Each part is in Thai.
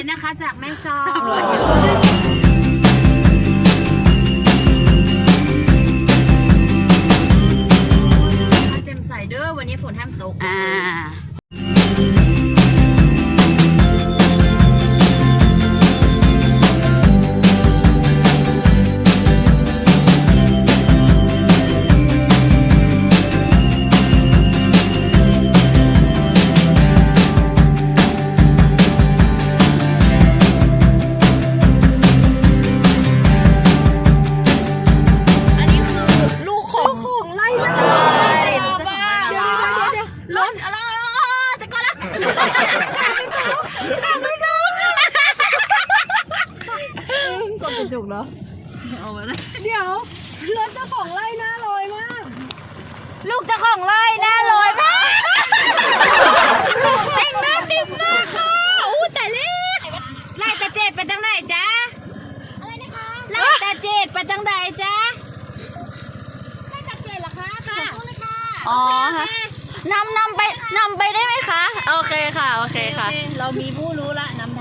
ตรนะคะ จากแม่ซอเจมใส่เด้อวันนี้ฝนห้ามตก อ่า จุกเนาะเอามาเลยเดี๋ยวรถเจ้าของไร่น่าลอยมาก ลูกเจ้าของไร่หน้าลอยมากแต่งหน้าติ่มมากค่ะอู้แต่เล็กไล่ตาเจ็ดไปทางไหนจ๊ะอะไรนะคะไล่ตาเจ็ดไปทางไหนจ๊ะไม่ตัดเจนเหรอคะค่ะขอบคุณเลยค่ะอ๋อค่ะนำนำไปนำไปได้ไหมคะ โอเคค่ะ โอเคค่ะ เรามีผู้รู้ละนำ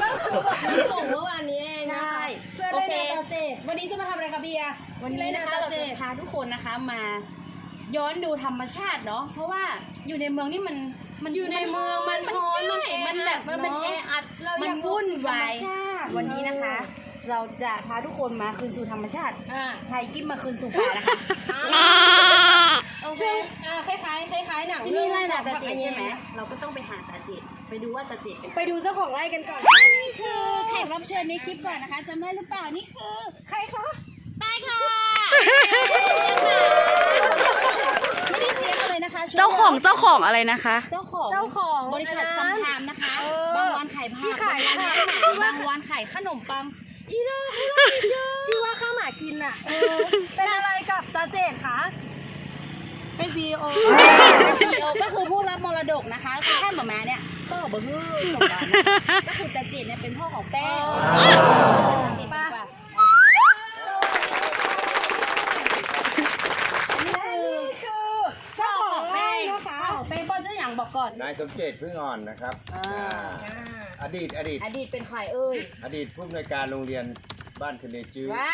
ก็คือแบบมันส่งเมื่อวานนี้เองนะใช่คะเพื่อโอได้เคนาตาเจวันนี้จะมาทำอะไรคะเบียร์วันนี้นะคะได้เราตาเจจะพาทุกคนนะคะมาย้อนดูธรรมชาติเนาะเพราะว่าอยู่ในเมืองนี่มันมันอยู่ในเมืองมันมันร้อนมันแออัดมันแบบมันเนอะแออัดเรามัอยานกวุ่นวายธรรมชาติวันนี้นะคะ เราจะพาทุกคนมาคืนสู่ธรรมชาติอ่าไทยกิ๊บมาคืนสู่ป่านะคะ โอเคช่วง อ่าคล้ายๆคล้ายๆหนังที่นี่ไร่นาตาของเจดใช่ไหมผักเราก็ต้องไปหาตาเจด ไปดูว่าตาเจดเป็นไปดูเจ้าของไร่กันก่อนนี่คือแขกรับเชิญในคลิปก่อนนะคะจำได้หรือเปล่านี่คือ ใครคะตายค่ะไม่ได้เสียกันเลยนะคะเจ้าของเจ้าของอะไรนะคะ เจ้าของเจ้าของบริษัทซัมไทม์นะคะเออบางวันขายผ้าที่ขายบางวันผ้าขายบางวันขายขนมปังอีโน่ที่ว่าข้าวหมากินอะเออเป็นอะไรกับตาเจดคะเป็นซีโอซีโอก็คือผู้รับมรดกนะคะคือท่านหมาแม่เนี่ย ก็บอกว่าฮือสงกรานต์นะคะก็คือตาเจดเนี่ยเป็นพ่อของแป้งตาเจดดีกว่าและนี่คือเจ้าของไร่นะคะเป็นบอลเจ้าอย่างบอกก่อน นายสมเจตพึ่งอ่อนนะครับอ่าอ่าอดีตอดีต อดีตเป็นใครเอ่ยอดีตผู้อำนวยการโรงเรียนบ้านคเนจื้อว้า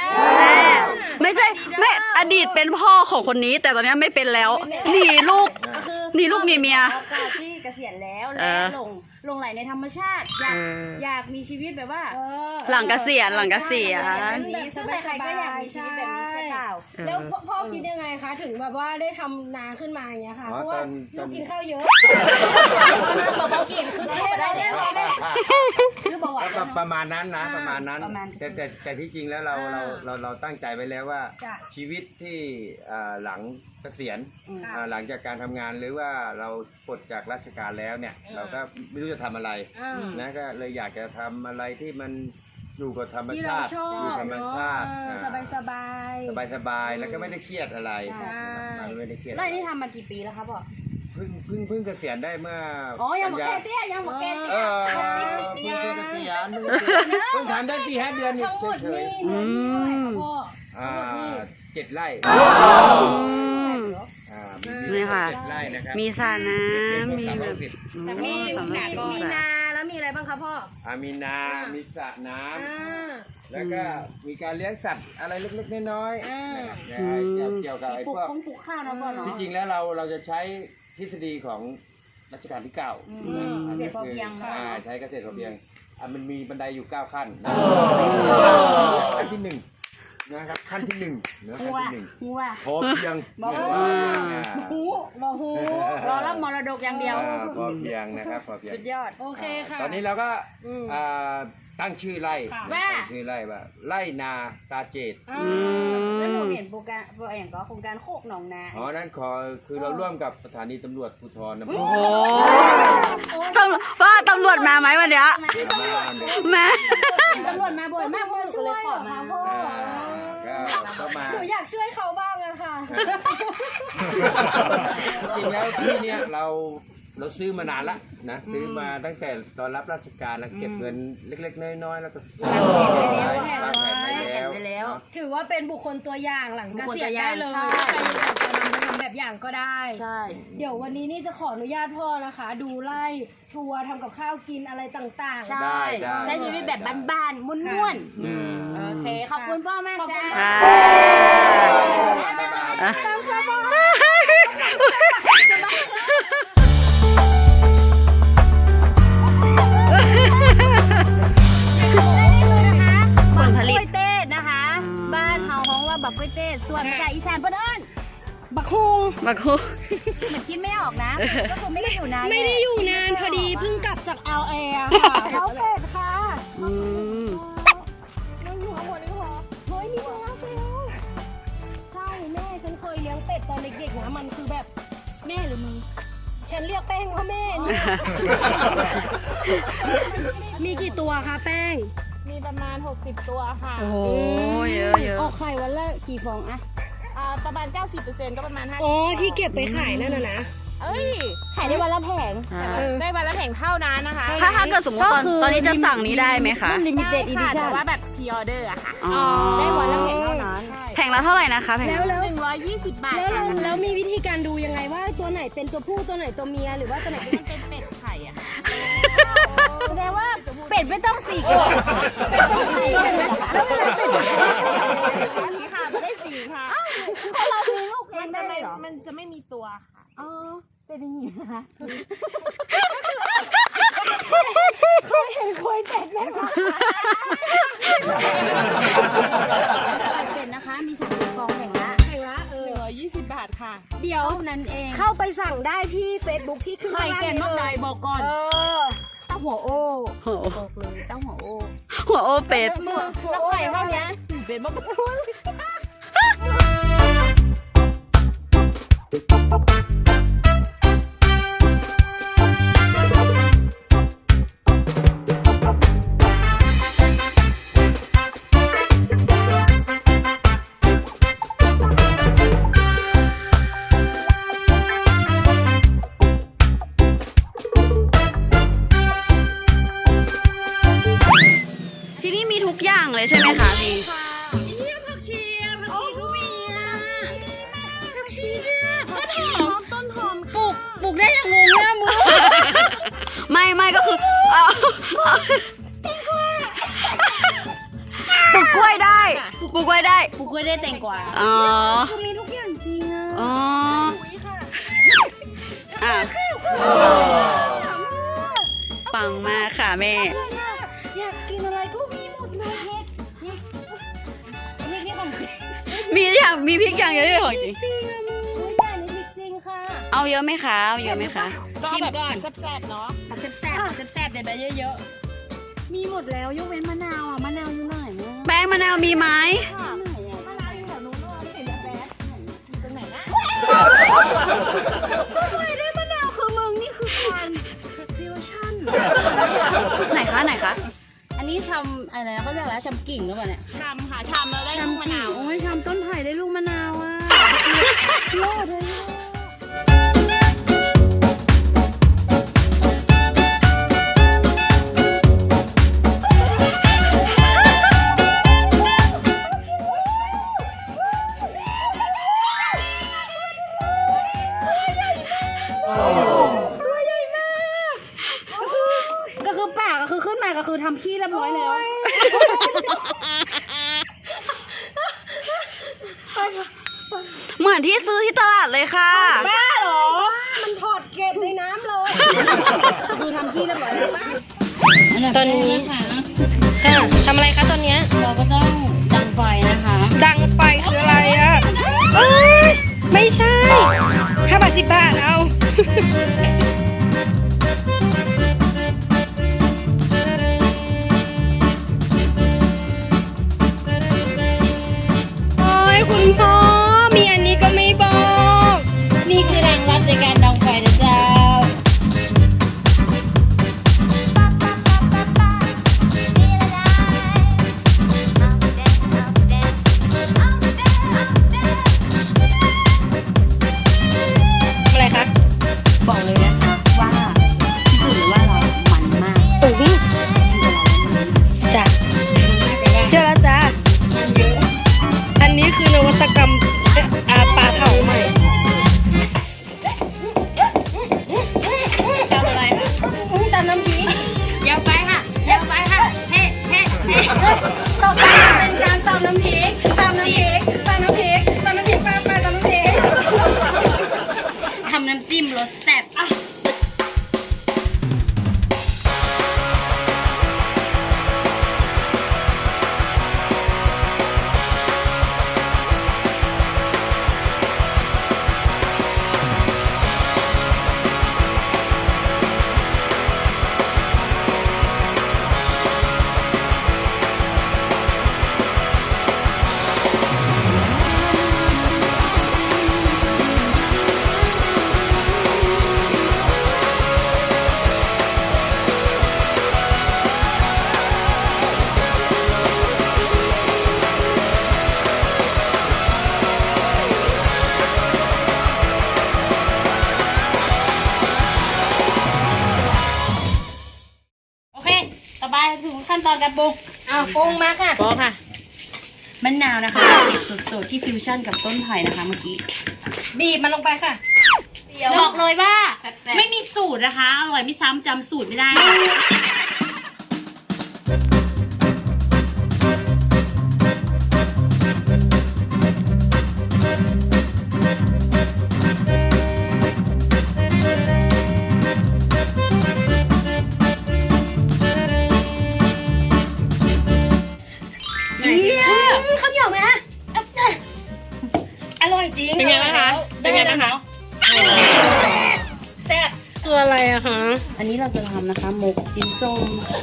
ไม่ใช่ไม่อดีตเป็นพ่อของคนนี้ แต่ตอนนี้ไม่เป็นแล้วหนีลูกก็คือหนีลูกหนีเมียก็ที่ เกษียณแล้วเอแล้วอลงลงไหลในธรรมชาติ อยากเออ อยากมีชีวิตแบบว่าเออ หลังเกษียณหลังเกษียณแบบนี้ซึ่งใครๆก็อยากมีชีวิตแบบนี้ใช่เปล่าแล้วพ่อพ่อคิดยังไงคะ ถึงแบบว่าได้ทำนาขึ้นมาอย่างเงี้ยค่ะ อ๋อเพราะว่าตอนตลูอน กกินข้าวเยอะบอกเบาเก่งคือซื้อมาได้แล้วคือบอกว่าก็ประมาณนั้นนะอ่าประมาณนั้นประมาณแต่แต่แต่ที่จริงแล้วเราอ่าเราเราเราตั้งใจไว้แล้วว่า จ้ะ ชีวิตที่อ่าหลัง เกษียณอืมอ่าหลังจากการทำงานหรือว่าเราปลดจากราชการแล้วเนี่ยเราก็ไม่รู้จะทำอะไรอ่า นะก็เลยอยากจะทำอะไรที่มันอยู่กับธรรมที่เราชาติชอบอยู่กับธรรมเนาะชาติเอออ่าสบายสบาย สบายสบายแล้วก็ไม่ได้เครียดอะไรใช่นะครับไม่ได้เครียดไร่นี่ทำมากี่ปีแล้วครับพ่อเพิ่งเพิ่งเพิ่งเกษียณได้เมื่ออ๋อยังบอกกันแกยาเตี้ยยังบอกแกเอเตี้ยอานเพิ่งทำได้สี่ห้าเดือนนี่ทั้งหมดเฉนี่ยอืมพ่อ ๆอ่าเจ็ดไร่ อืมอ่า นี่ค่ะ เจ็ดไร่นะครับมีสระน้ำมีแบบสิบอืมมีสำหรับมีสระมีนาแล้วมีอะไรบ้างคะพ่ออ่ามีนามีสระน้ำอ่า แล้วก็มีการเลี้ยงสัตว์อะไรเล็กๆน้อยๆอ่านะครับอืมเกี่ยวเกี่ยวกับไอ้ปลูพกวก คงปลูกข้าวนะพ่อเนาะ ที่จริงแล้วเราเราจะใช้ทฤษฎีของรัชกาลที่เก้าอืมนะอันนี้เกษตรพอเพียงคือค่ะ อ่าใช้เกษตรพอเพียงอะมันมีบันไดอยู่เก้าขั้นนะขั้นที่หนึ่ง นะครับขั้นที่หนึ่งนะหัขั้นวที่หนึ่งหัวพอเพียงบอกอ่าหูบอหูรอรับมรดกอย่างเดียว อ่าพอเพียงนะครับพอเพียงสุดยอด โอเคค่ะ ตอนนี้เราก็อืมอ่าตั้งชื่อไร่ค่ะ ว่า ตั้งชื่อไร่ว่าไร่นาตาเจดอ่าอืมแล้วหนูเห็นโปรแกรมโปรอย่างก็โครงการโคกหนองนา อ๋อนั่นขอคือเราร่วมกับสถานีตำรวจภูธรนะโอ้โหตำรวจพ่อตำรวจมาไหมวันเนี้ยมาเนี่ยแม่ ตำรวจมาบ่อยมากพ่อหนูก็เลยขอมาอ่า ก็ก็มา หนูอยากช่วยเขาบ้างอะค่ะ จริงๆแล้วที่เนี้ยเรา เราซื้อมานานละนะซื้อมาตั้งแต่ตอนรับราชการแล้วเก็บเงินเล็ก ๆ น้อยๆแล้วก็วางแผนไว้แล้วแผนไว้แล้วเนาะถือว่าเป็นบุคคลตัวอย่างหลังเกษียณได้เลยบุคคลตัวอย่างใครอยากจะนำไปทำแบบอย่างก็ได้ ใช่ เดี๋ยววันนี้นี่จะขออนุญาตพ่อนะคะ ดูไล่ทัวร์ทำกับข้าวกินอะไรต่างๆ ใช่ ได้ได้ใช้ชีวิตแบบบ้านๆม้วนๆอืมโอเค ขอบคุณพ่อแม่ขอบคุจ้าณอ่าบ๊ายบาย มาคุเหมือนคิดไม่ออกนะ ก็คือไม่ได้อยู่นานไม่ได้อยู่นานพอดีเพิ่งกลับจาก LA อะค่ะเขาเป็ดค่ะอืมนั่งอยู่ข้างบนนี่พอเฮ้ยมีตัวแล้วใช่แม่ฉันเคยเลี้ยงเป็ดตอนเด็กๆนะมันคือแบบแม่หรือมึงฉันเรียกแป้งว่าแม่นี่มีกี่ตัวคะแป้ง มีประมาณ 60 ตัวค่ะโอ้โหเยอะเยอะออกไข่วันละกี่ฟองอะอ่า ประมาณ 90%ก็ประมาณ5อ๋อที่เก็บไปขายนั่นน่ะนะ เอ้ยขายได้วันละแผง อ่าได้วันละแผงเท่านั้นนะคะถ้าถ้าเกิดสมมติตอนตอนนี้จะสั่งนี้ได้ไหมคะลิมิเต็ดอีดิค่ะชั่แต่นว่าแบบพ r ออเดอร์อะค่ะอ๋อได้วันละแผงเท่านั้นแผงละเท่าไหร่นะคะแผงแล้ละวแล้ว 120 บาทแล้วค่ะเราแล้วมีวิธีการดูยังไงว่าตัวไหนเป็นตัวผู้ตัวไหนตัวเมียหรือว่าตัวไหนเป็นมันเป็นเป็ดไข่อะค่ะแสดงว่าเป็ดไม่ต้องสีก่อนเป็ดต้องสีเห็นไหมแล้วเวลาเป็ดจะอัน อ๋อเป็นอย่างนี้นะคะเป็นนะคะมีสามฟองแข่งละไข่ละเออ120บาทค่ะเดี๋ยวเท่านั้นเองเข้าไปสั่งได้ที่ Facebook ที่ขึ้นไข่ข้างล่างแก่นนี้มากเลใดยบอกก่อนเออเต้าหัวโอ้โอ้โหบอกเลยเต้าหัวโอ้หัวโอเป็ดมือแล้วไข่เท่านี้เป็นมาก ที่นี่มีทุกอย่างเลยใช่ไหมคะพี่เนี่ ไม่ไม่ก็คือเอาเอาปลูกกล้วยได้ปลูกกล้วยได้ปลูกกล้วยได้แตงกวาอ๋อคือมีทุกอย่างจริงอะอ๋ออุ๊ยค่ะอะปังมากค่ะแม่ อยากกินอะไรก็มีหมดเลยเฮ็ดนี่นี่ของมีอย่างมีพริกอย่างเยอะเลยของจริงจริงอะมึงอุ๊ยแต่อันนี้จริงค่ะ เอาเยอะไหมคะเอาเยอะไหมคะชิมก่อนแซ่บๆเนาะเอา แซ่บๆเอาแซ่บๆเดี๋ยวไปเยอะๆมีหมดแล้วยกเว้นมะนาวอะมะนาวอยู่ไหนเนี่ยแป้งมะนาวมีไหมไหนคะไหนคะอันนี้ชำอะไรนะเขาเรียกอะไรนะชำกิ่งหรือเปล่าเนี่ยชำค่ะชำแล้วได้ลูกมะนาว โอ้ยชำต้นไผ่ได้ลูกมะนาวอะโลดเลยอ ทำขี้เรียบร้อยแล้ว เหมือนที่ซื้อที่ตลาดเลยค่ะ บ้าเหรอ มันถอดเกล็ดในน้ำเลย คือทำขี้เรียบร้อยแล้วป่ะตอนนี้ค่ะค่ะทำอะไรคะตอนเนี้ยเราก็ต้องดังไฟนะคะ ดังไฟคืออะไรอะเอ้ย ไม่ใช่ห้าบาทสิบบาทเอา อนการปรุงเอาปรุงมาค่ะปอค่ะ มะนาวนะคะเก็บสดๆที่ฟิวชั่นกับต้นไผ่นะคะเมื่อกี้บีบมันลงไปค่ะบอกเลยว่าแซ่บๆไม่มีสูตรนะคะ อร่อยไม่ซ้ำจำสูตรไม่ได้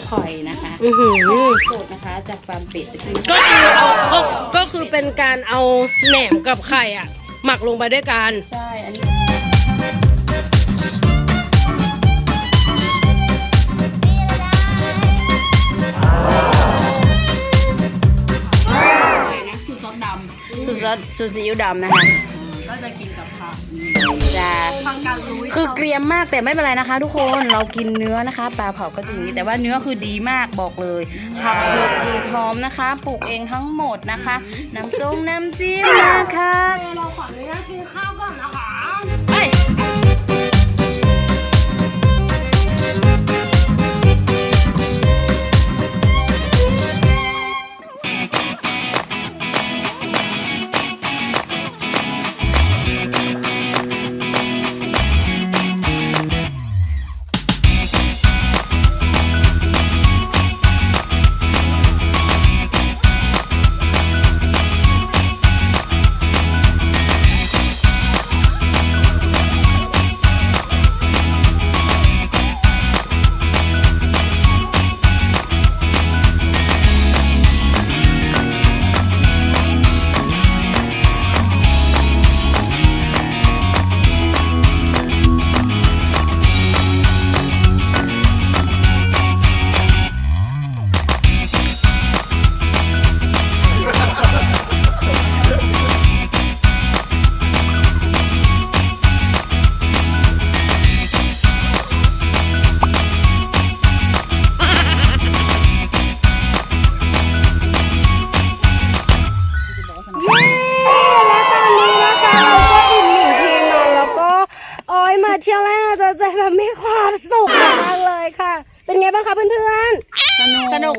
มข่อยนะคะอือหือสดนะคะ จากฟาร์มเป็ดจะคือก็คือเอาก็ก็คือเป็นการเอาแหนมกับไข่อะหมักลงไปด้วยกัน ใช่ อันนี้นะคือซอสดำสูตรรสสูตรซีอิ๊วดำนะคะ ก็จะกินกับผัก จะฟังการรู้คือเกรียมมากแต่ไม่เป็นไรนะคะ ทุกคนเรากินเนื้อนะคะปลาเผาก็จริงแต่ว่าเนื้อคือดีมากบอกเลยผักเผือกคือพร้อมนะคะปลูกเองทั้งหมดนะคะ น้ำส้มน้ำจิ้มนะคะเราขออนุญาตกินข้าวก่อนนะคะ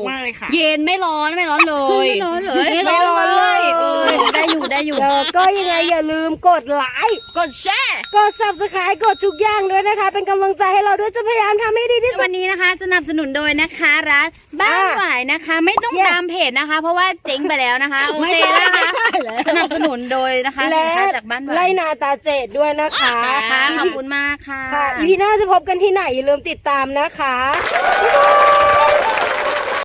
มากเลยค่ะ เย็นไม่ร้อนไม่ร้อนเลยไม่ร้อนเลยไม่ร้อนเลยเออได้อยู่ได้อยู่แล้วก็ยังไงอย่าลืมกดไลค์กดแชร์กด subscribe กดทุกอย่างด้วยนะคะ เป็นกำลังใจให้เราด้วยจะพยายามทำให้ดีที่สุดวันนี้นะคะ สนับสนุนโดยนะคะร้านบ้านหวายนะคะ ไม่ต้องเย้ตามเพจนะคะ เพราะว่าเจ๊งไปแล้วนะคะโอไม่เคใช่นะคะไม่ใช่แล้วสนับสนุนโดยนะคะสินและค้าจากบ้านหวาไล่ยนาตาเจดด้วยนะคะค่ะขอบคุณมากค่ะค่ะอีพีหน้าจะพบกันที่ไหนอย่าลืมติดตามนะคะบ๊ายบาย